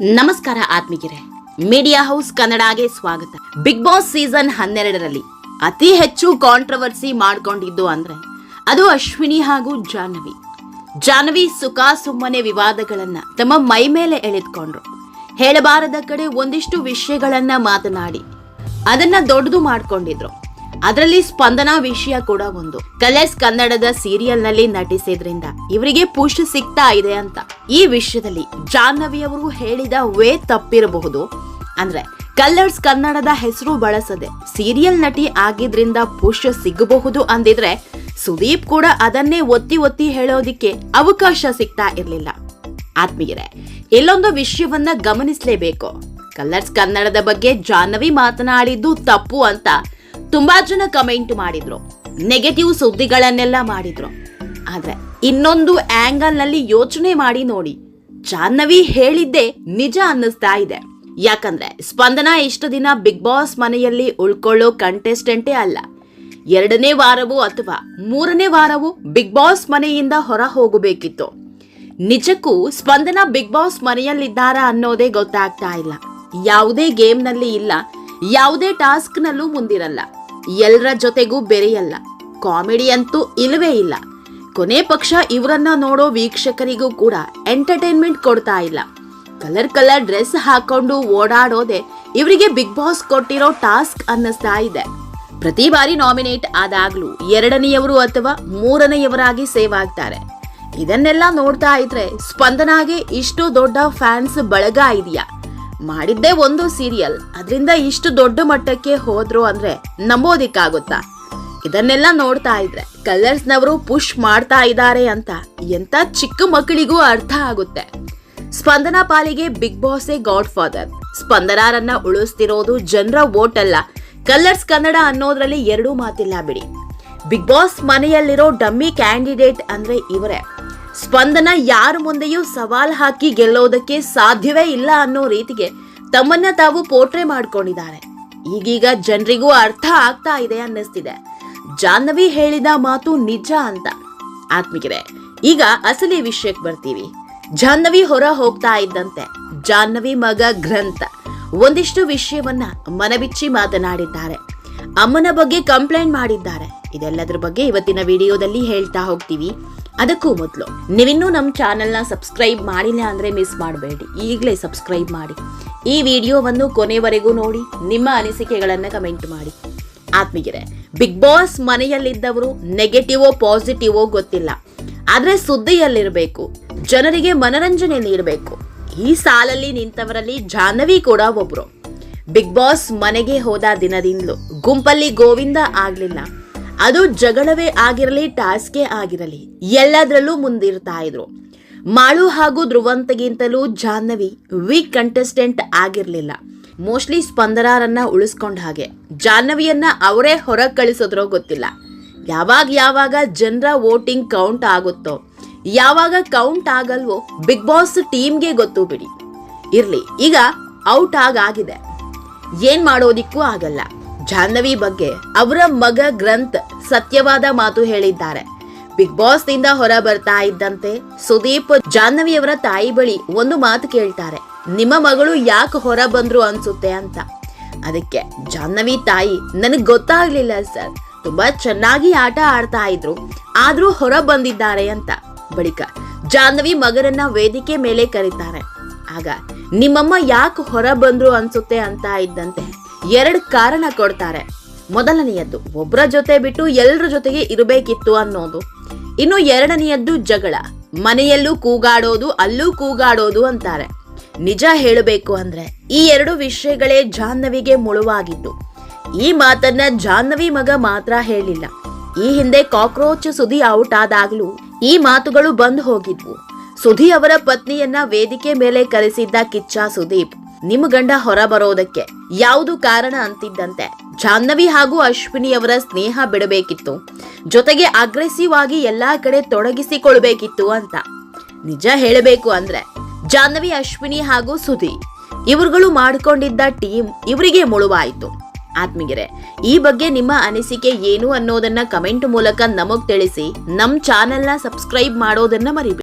ನಮಸ್ಕಾರ ಆತ್ಮಿಕರೇ media house ಕನ್ನಡಗೆ ಸ್ವಾಗತ. Big boss season ಹನ್ನೆರಡರಲ್ಲಿ ಅತಿ ಹೆಚ್ಚು ಕಾಂಟ್ರವರ್ಸಿ ಮಾಡ್ಕೊಂಡಿದ್ದು ಅಂದ್ರೆ ಅದು ಅಶ್ವಿನಿ ಹಾಗೂ ಜಾಹ್ನವಿ. ಜಾಹ್ನವಿ ಸುಖ ಸುಮ್ಮನೆ ವಿವಾದಗಳನ್ನ ತಮ್ಮ ಮೈ ಮೇಲೆ ಎಳೆದುಕೊಂಡ್ರು. ಹೇಳಬಾರದ ಕಡೆ ಒಂದಿಷ್ಟು ವಿಷಯಗಳನ್ನ ಮಾತನಾಡಿ ಅದನ್ನ ದೊಡ್ಡದು ಮಾಡ್ಕೊಂಡಿದ್ರು. ಅದರಲ್ಲಿ ಸ್ಪಂದನಾ ವಿಷಯ ಕೂಡ ಒಂದು. ಕಲರ್ಸ್ ಕನ್ನಡದ ಸೀರಿಯಲ್ನಲ್ಲಿ ನಟಿಸಿದ್ರಿಂದ ಇವರಿಗೆ ಪುಷ್ ಸಿಗ್ತಾ ಇದೆ ಅಂತ. ಈ ವಿಷಯದಲ್ಲಿ ಜಾಹ್ನವಿ ಅವರು ಹೇಳಿದ ವೇ ತಪ್ಪಿರಬಹುದು. ಅಂದ್ರೆ ಕಲರ್ಸ್ ಕನ್ನಡದ ಹೆಸರು ಬಳಸದೆ ಸೀರಿಯಲ್ ನಟಿ ಆಗಿದ್ರಿಂದ ಪುಷ್ ಸಿಗಬಹುದು ಅಂದಿದ್ರೆ ಸುದೀಪ್ ಕೂಡ ಅದನ್ನೇ ಒತ್ತಿ ಒತ್ತಿ ಹೇಳೋದಿಕ್ಕೆ ಅವಕಾಶ ಸಿಗ್ತಾ ಇರಲಿಲ್ಲ. ಆತ್ಮೀಯರೇ, ಇಲ್ಲೊಂದು ವಿಷಯವನ್ನ ಗಮನಿಸಲೇಬೇಕು. ಕಲರ್ಸ್ ಕನ್ನಡದ ಬಗ್ಗೆ ಜಾಹ್ನವಿ ಮಾತನಾಡಿದ್ದು ತಪ್ಪು ಅಂತ ತುಂಬಾ ಜನ ಕಮೆಂಟ್ ಮಾಡಿದ್ರು. ನೆಗೆಟಿವ್ ಸುದ್ದಿಗಳನ್ನೆಲ್ಲ ಮಾಡಿದ್ರು. ಆದ್ರೆ ಇನ್ನೊಂದು ಆಂಗಲ್ನಲ್ಲಿ ಯೋಚನೆ ಮಾಡಿ ನೋಡಿ. ಜಾಹ್ನವಿ ಹೇಳಿದ್ದೆ ನಿಜ ಅನ್ನಿಸ್ತಾ ಇದೆ. ಯಾಕಂದ್ರೆ ಸ್ಪಂದನ ಇಷ್ಟು ದಿನ ಬಿಗ್ ಬಾಸ್ ಮನೆಯಲ್ಲಿ ಉಳ್ಕೊಳ್ಳೋ ಕಂಟೆಸ್ಟೆಂಟೇ ಅಲ್ಲ. ಎರಡನೇ ವಾರವೂ ಅಥವಾ ಮೂರನೇ ವಾರವೂ ಬಿಗ್ ಬಾಸ್ ಮನೆಯಿಂದ ಹೊರ ಹೋಗಬೇಕಿತ್ತು. ನಿಜಕ್ಕೂ ಸ್ಪಂದನ ಬಿಗ್ ಬಾಸ್ ಮನೆಯಲ್ಲಿದ್ದಾರಾ ಅನ್ನೋದೇ ಗೊತ್ತಾಗ್ತಾ ಇಲ್ಲ. ಯಾವುದೇ ಗೇಮ್ನಲ್ಲಿ ಇಲ್ಲ. ಯಾವುದೇ ಟಾಸ್ಕ್ನಲ್ಲೂ ಮುಂದಿರಲ್ಲ. ಎಲ್ಲರ ಜೊತೆಗೂ ಬೆರೆಯಲ್ಲ. ಕಾಮಿಡಿ ಅಂತೂ ಇಲ್ಲವೇ ಇಲ್ಲ. ಕೊನೆ ಪಕ್ಷ ಇವರನ್ನ ನೋಡೋ ವೀಕ್ಷಕರಿಗೂ ಕೂಡ ಎಂಟರ್ಟೈನ್ಮೆಂಟ್ ಕೊಡ್ತಾ ಇಲ್ಲ. ಕಲರ್ ಕಲರ್ ಡ್ರೆಸ್ ಹಾಕೊಂಡು ಓಡಾಡೋದೆ ಇವರಿಗೆ ಬಿಗ್ ಬಾಸ್ ಕೊಟ್ಟಿರೋ ಟಾಸ್ಕ್ ಅನ್ನಿಸ್ತಾ ಇದೆ. ಪ್ರತಿ ಬಾರಿ ನಾಮಿನೇಟ್ ಆದಾಗ್ಲೂ ಎರಡನೆಯವರು ಅಥವಾ ಮೂರನೆಯವರಾಗಿ ಸೇವ್ ಆಗ್ತಾರೆ. ಇದನ್ನೆಲ್ಲ ನೋಡ್ತಾ ಇದ್ರೆ ಸ್ಪಂದನಾಗೆ ಇಷ್ಟು ದೊಡ್ಡ ಫ್ಯಾನ್ಸ್ ಬಳಗ ಇದೆಯಾ? ಮಾಡಿದ್ದೇ ಒಂದು ಸೀರಿಯಲ್ ಅದರಿಂದ ಇಷ್ಟು ದೊಡ್ಡ ಮಟ್ಟಕ್ಕೆ ಹೋದ್ರು ಅಂದ್ರೆ ನಂಬೋದಿಕ್ಕಾಗುತ್ತಾ? ಇದನ್ನೆಲ್ಲ ನೋಡ್ತಾ ಇದ್ರೆ ಕಲರ್ಸ್ನವರು ಪುಷ್ ಮಾಡ್ತಾ ಇದ್ದಾರೆ ಅಂತ ಎಂತ ಚಿಕ್ಕ ಮಕ್ಕಳಿಗೂ ಅರ್ಥ ಆಗುತ್ತೆ. ಸ್ಪಂದನ ಪಾಲಿಗೆ big boss a god father ಸ್ಪಂದನಾರನ್ನ ಉಳಿಸ್ತಿರೋದು ಜನರ ವೋಟ್ ಅಲ್ಲ ಕಲರ್ಸ್ ಕನ್ನಡ ಅನ್ನೋದ್ರಲ್ಲಿ ಎರಡೂ ಮಾತಿಲ್ಲ ಬಿಡಿ. ಬಿಗ್ ಬಾಸ್ ಮನೆಯಲ್ಲಿರೋ ಡಮ್ಮಿ ಕ್ಯಾಂಡಿಡೇಟ್ ಅಂದ್ರೆ ಇವರೇ. ಸ್ಪಂದನ ಯಾರ ಮುಂದೆಯೂ ಸವಾಲ್ ಹಾಕಿ ಗೆಲ್ಲೋದಕ್ಕೆ ಸಾಧ್ಯವೇ ಇಲ್ಲ ಅನ್ನೋ ರೀತಿಗೆ ತಮ್ಮನ್ನ ತಾವು ಪೋಟ್ರೆ ಮಾಡ್ಕೊಂಡಿದ್ದಾರೆ. ಈಗೀಗ ಜನರಿಗೂ ಅರ್ಥ ಆಗ್ತಾ ಇದೆ ಅನ್ನಿಸ್ತಿದೆ. ಜಾಹ್ನವಿ ಹೇಳಿದ ಮಾತು ನಿಜ ಅಂತ. ಆತ್ಮಿಕರೇ, ಈಗ ಅಸಲಿ ವಿಷಯಕ್ಕೆ ಬರ್ತೀವಿ. ಜಾಹ್ನವಿ ಹೊರ ಹೋಗ್ತಾ ಇದ್ದಂತೆ. ಜಾಹ್ನವಿ ಮಗ ಗ್ರಂಥ ಒಂದಿಷ್ಟು ವಿಷಯವನ್ನ ಮನಬಿಚ್ಚಿ ಮಾತನಾಡಿದ್ದಾರೆ. ಅಮ್ಮನ ಬಗ್ಗೆ ಕಂಪ್ಲೇಂಟ್ ಮಾಡಿದ್ದಾರೆ. ಇದೆಲ್ಲದರ ಬಗ್ಗೆ ಇವತ್ತಿನ ವಿಡಿಯೋದಲ್ಲಿ ಹೇಳ್ತಾ ಹೋಗ್ತೀವಿ. ಅದಕ್ಕೂ ಮೊದಲು. ನೀವಿನ್ನೂ ನಮ್ಮ ಚಾನೆಲ್ನ ಸಬ್ಸ್ಕ್ರೈಬ್ ಮಾಡಿಲ್ಲ ಅಂದರೆ ಮಿಸ್ ಮಾಡಬೇಡಿ. ಈಗಲೇ ಸಬ್ಸ್ಕ್ರೈಬ್ ಮಾಡಿ. ಈ ವಿಡಿಯೋವನ್ನು ಕೊನೆವರೆಗೂ ನೋಡಿ, ನಿಮ್ಮ ಅನಿಸಿಕೆಗಳನ್ನು ಕಮೆಂಟ್ ಮಾಡಿ. ಆತ್ಮೀಯರೇ, ಬಿಗ್ ಬಾಸ್ ಮನೆಯಲ್ಲಿದ್ದವರು ನೆಗೆಟಿವೋ ಪಾಸಿಟಿವೋ ಗೊತ್ತಿಲ್ಲ. ಆದರೆ ಸುದ್ದಿಯಲ್ಲಿರಬೇಕು, ಜನರಿಗೆ ಮನರಂಜನೆ ನೀಡಬೇಕು ಈ ಸಾಲಲ್ಲಿ ನಿಂತವರಲ್ಲಿ ಜಾಹ್ನವಿ ಕೂಡ ಒಬ್ಬರು ಬಿಗ್ ಬಾಸ್ ಮನೆಗೆ ಹೋದ ದಿನದಿಂದಲೂ ಗುಂಪಲ್ಲಿ ಗೋವಿಂದ ಆಗ್ಲಿಲ್ಲ. ಅದು ಜಗಳವೇ ಆಗಿರಲಿ, ಟಾಸ್ಕೇ ಆಗಿರಲಿ, ಎಲ್ಲದರಲ್ಲೂ ಮುಂದಿರ್ತಾ ಇದ್ರು. ಮಾಳು ಹಾಗೂ ಧ್ರುವಂತಗಿಂತಲೂ ಜಾಹ್ನವಿ ವೀಕ್ ಕಂಟೆಸ್ಟೆಂಟ್ ಆಗಿರಲಿಲ್ಲ. ಮೋಸ್ಟ್ಲಿ ಸ್ಪಂದನಾರನ್ನ ಉಳಿಸ್ಕೊಂಡ ಹಾಗೆ. ಜಾಹ್ನವಿಯನ್ನ ಅವರೇ ಹೊರಗೆ ಕಳಿಸೋದ್ರೋ ಗೊತ್ತಿಲ್ಲ. ಯಾವಾಗ ಯಾವಾಗ ಜನರ ವೋಟಿಂಗ್ ಕೌಂಟ್ ಆಗುತ್ತೋ, ಯಾವಾಗ ಕೌಂಟ್ ಆಗಲ್ವೋ ಬಿಗ್ ಬಾಸ್ ಟೀಮ್ಗೆ ಗೊತ್ತು ಬಿಡಿ. ಇರ್ಲಿ, ಈಗ ಔಟ್ ಆಗಾಗಿದೆ ಏನು ಮಾಡೋದಿಕ್ಕೂ ಆಗಲ್ಲ. ಜಾಹ್ನವಿ ಬಗ್ಗೆ ಅವರ ಮಗ ಗ್ರಂಥ್ ಸತ್ಯವಾದ ಮಾತು ಹೇಳಿದ್ದಾರೆ. ಬಿಗ್ ಬಾಸ್ನಿಂದ ಹೊರ ಬರ್ತಾ ಇದ್ದಂತೆ ಸುದೀಪ್ ಜಾಹ್ನವಿಯವರ ತಾಯಿ ಬಳಿ ಒಂದು ಮಾತು ಕೇಳ್ತಾರೆ. ನಿಮ್ಮ ಮಗಳು ಯಾಕೆ ಹೊರ ಬಂದ್ರು ಅನ್ಸುತ್ತೆ ಅಂತ. ಅದಕ್ಕೆ ಜಾಹ್ನವಿ ತಾಯಿ, ನನಗೆ ಗೊತ್ತಾಗ್ಲಿಲ್ಲ ಸರ್. ತುಂಬಾ ಚೆನ್ನಾಗಿ ಆಟ ಆಡ್ತಾ ಇದ್ರು. ಆದ್ರೂ ಹೊರ ಬಂದಿದ್ದಾರೆ ಅಂತ. ಬಳಿಕ ಜಾಹ್ನವಿ ಮಗರನ್ನ ವೇದಿಕೆ ಮೇಲೆ ಕರೀತಾರೆ. ಆಗ, ನಿಮ್ಮಮ್ಮ ಯಾಕೆ ಹೊರ ಬಂದ್ರು ಅನ್ಸುತ್ತೆ? ಅಂತ ಇದ್ದಂತೆ ಎರಡು ಕಾರಣ ಕೊಡ್ತಾರೆ. ಮೊದಲನೆಯದ್ದು ಒಬ್ಬರ ಜೊತೆ ಬಿಟ್ಟು ಎಲ್ಲರ ಜೊತೆಗೆ ಇರಬೇಕಿತ್ತು ಅನ್ನೋದು. ಇನ್ನು ಎರಡನೆಯದ್ದು ಜಗಳ. ಮನೆಯಲ್ಲೂ ಕೂಗಾಡೋದು, ಅಲ್ಲೂ ಕೂಗಾಡೋದು ಅಂತಾರೆ. ನಿಜ ಹೇಳಬೇಕು ಅಂದ್ರೆ, ಈ ಎರಡು ವಿಷಯಗಳೇ ಜಾಹ್ನವಿಗೆ ಮುಳುವಾಗಿದ್ದು. ಈ ಮಾತನ್ನ ಜಾಹ್ನವಿ ಮಗ ಮಾತ್ರ ಹೇಳಿಲ್ಲ. ಈ ಹಿಂದೆ ಕಾಕ್ರೋಚ್ ಸುದಿ ಔಟ್ ಆದಾಗ್ಲೂ ಈ ಮಾತುಗಳು ಬಂದ್ ಹೋಗಿದ್ವು. ಸುಧಿ ಅವರ ಪತ್ನಿಯನ್ನ ವೇದಿಕೆ ಮೇಲೆ ಕರೆಸಿದ್ದ ಕಿಚ್ಚ ಸುದೀಪ್ ನಿಮ್ಮ ಗಂಡ ಹೊರ ಬರೋದಕ್ಕೆ ಯಾವುದು ಕಾರಣ ಅಂತಿದ್ದಂತೆ ಜಾಹ್ನವಿ ಹಾಗೂ ಅಶ್ವಿನಿ ಅವರ ಸ್ನೇಹ ಬಿಡಬೇಕಿತ್ತು. ಜೊತೆಗೆ ಅಗ್ರೆಸಿವ್ ಆಗಿ ಎಲ್ಲಾ ಕಡೆ ತೊಡಗಿಸಿಕೊಳ್ಬೇಕಿತ್ತು ಅಂತ. ನಿಜ ಹೇಳಬೇಕು ಅಂದ್ರೆ ಜಾಹ್ನವಿ, ಅಶ್ವಿನಿ ಹಾಗೂ ಸುಧಿ ಇವರುಗಳು ಮಾಡಿಕೊಂಡಿದ್ದ ಟೀಮ್ ಇವರಿಗೆ ಮುಳುವಾಯಿತು. ಆತ್ಮೀಯರೇ, ಈ ಬಗ್ಗೆ ನಿಮ್ಮ ಅನಿಸಿಕೆ ಏನು ಅನ್ನೋದನ್ನ ಕಮೆಂಟ್ ಮೂಲಕ ನಮಗ್ ತಿಳಿಸಿ, ನಮ್ ಚಾನೆಲ್ನ ಸಬ್ಸ್ಕ್ರೈಬ್ ಮಾಡೋದನ್ನ ಮರಿಬೇಡಿ.